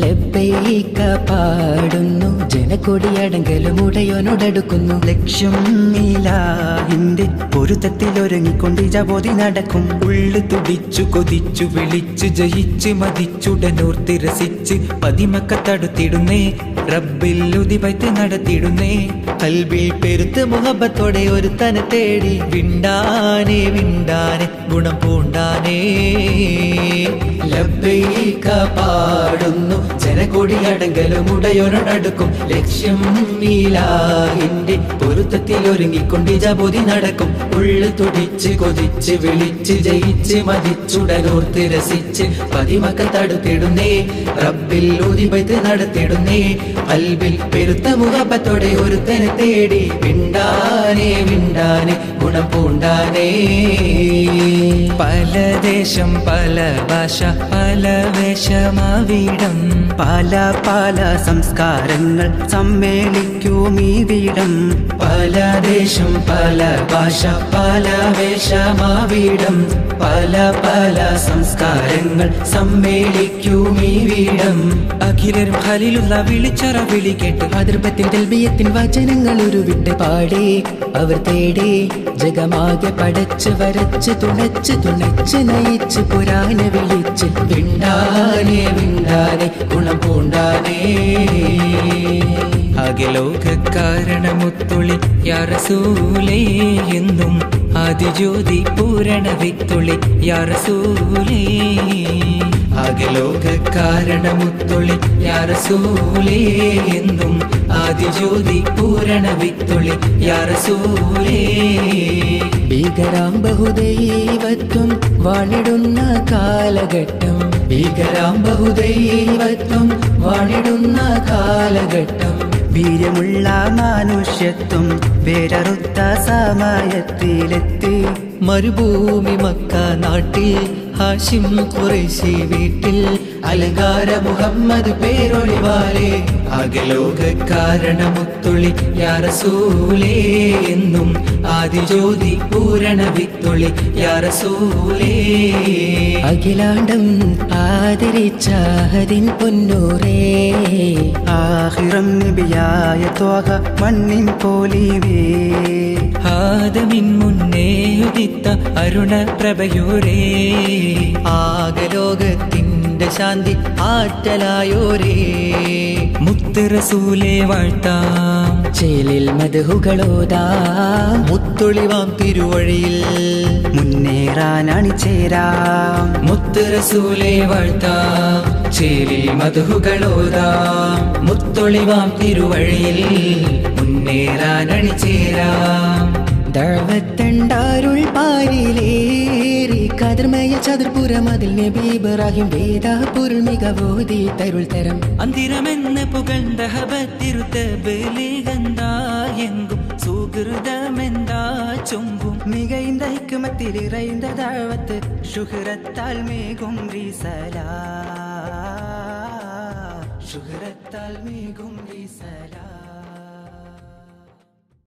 ലബ്ബൈക പാടുന്നു. ജനക്കൊടിയടങ്കലും ഉടയോനോടടുക്കുന്നു. ലക്ഷ്യം നീലാഹിന്റെ പൊരുത്തത്തിൽ ഒരുങ്ങിക്കൊണ്ട് ജപോതി നടക്കും. ഉള്ളു തുടിച്ചു കൊതിച്ചു വിളിച്ചു ജയിച്ച് മതിച്ചുടനൂർ രസിച്ച് പതിമക്ക തടുത്തിടുന്നേ റബ്ബിൽ ഉതിപത്ത് നടത്തിടുന്നേ. കൽബിൽ പെരുത്ത് മുഹബത്തോടെ ഒരു തന തേടി. വിണ്ടാനേ വിണ്ടാനെ ഗുണം പൂണ്ടാനേ. ലബ്ബൈക പാടുന്നു. ജനകൊടിയടങ്കലും ഉടയോനോടടുക്കും ലക്ഷ്യം നീലാഹിന്റെ പൊരുത്തത്തിൽ ഒരുങ്ങിക്കൊണ്ട് ജപോതി നടക്കും. ഉള്ളു തുടിച്ച് കൊതിച്ച് വിളിച്ച് ജയിച്ച് മതിച്ചുടലോർത്ത് രസിച്ച് പതിമക്ക തടുത്തിടുന്നേ റബ്ബിൽ ഊതിപത്ത് നടത്തിടുന്നേ. അൽബിൽ പെരുത്ത മുഖപ്പത്തോടെ ഒരുത്തനെ തേടി വിണ്ടാനേ വിണ്ടാനെ ഗുണം പൂണ്ടാനേ. പല ദേശം പല ഭാഷ പല വേഷമാവിടം. പല പല സംസ്കാരങ്ങൾ സമ്മേളിക്കും ഈ വീടം. പല ദേശം പല ഭാഷ പല വേഷമാവിടം. പല പല സംസ്കാരങ്ങൾ സമ്മേളിക്കും ഈ വീടം. അഖിലരും ഹലിലുള്ള വിളിച്ചറ വിളി കേട്ട് അതിർപത്തിൽ ദൽബിയത്തിൻ വചനങ്ങൾ ഉരുവിട്ട് പാടി. അവർ തേടി ജഗമാകെ പടച്ച് വരച്ച് തുണച്ച് തുണച്ച് നയിച്ച് പുരാന വിളിച്ച് വിണ്ടാനേ വിണ്ടാനേ ഗുണം പൂണ്ടാനേ. അകലോകാരണമുത്തുളി യാറസൂലേ എന്നും ആദിജ്യോതി പൂരണ വിത്തുളി യാറസൂലേ. അകലോകാരണമുത്തുളി യാറസൂലേ എന്നും ആദിജ്യോതി പൂരണ വിത്തുളി യാറസൂലേ ഭീകരാം ബഹുദൈവത്വം വാണിടുന്ന കാലഘട്ടം. ഭീകരാം ബഹുദൈവത്വം വാണിടുന്ന കാലഘട്ടം. വീര്യമുള്ള മനുഷ്യത്വം വേരറുത്ത സമയത്തിലെത്തി. മരുഭൂമി മക്ക നാട്ടിൽ ഹാഷിം കുറേശി വീട്ടിൽ അലങ്കാര മുഹമ്മദ് പേരൊളിവാലേ അകലോക കാരണമുത്തുളി യാറസൂലേ എന്നും ആദിജ്യോതി പൂരണ വിത്തൊളി യാറസൂലേ. അഖിലാണ്ടം ആദരിച്ചാഹതിൻ പൊന്നൂറേ. ആഹിറം നബിയായ തോക മണ്ണിൻ പോലീവേ. ആദമിൻ മുന്നേ ഉദിത്ത അരുണ പ്രഭയൂരേ ആകലോകത്തിന്റെ ശാന്തി ആറ്റലായോരേ. മുത്തറസൂലെ വാഴ്ത്താം. ചേലിൽ മധുകളോതാ മുത്തൊളിവാം തിരുവഴിയിൽ. മുന്നേറാനാണി ചേരാം. മുത്തറസൂലെ വാഴ്ത്താം. ചേലിൽ മധുകളോതാം മുത്തൊളിവാം തിരുവഴിയിൽ. മുന്നേറാനണിചേരാം ദഴവത്തണ്ടാരുൾ പാരിലേറി കതിർമയ ചതുർപുരം അതിൽ നബി ഇബ്രാഹിം വേദ പൊരുൾ മികവോതി തരുൾ തരം. അന്തിരമെന്ന് പുകണ്ട ഹബത്തിരുത്ത ബലികന്ത എങ്കും സുഹൃതമെന്താ ചൊങ്കും. മികൈന്ത ഹിക്കുമത്തിൽ ഇറൈന്ത താഴത്ത് ഷുഹുരത്താൽ മേഘും റീസല ഷുഹുരത്താൽ മേഘും റീസലാ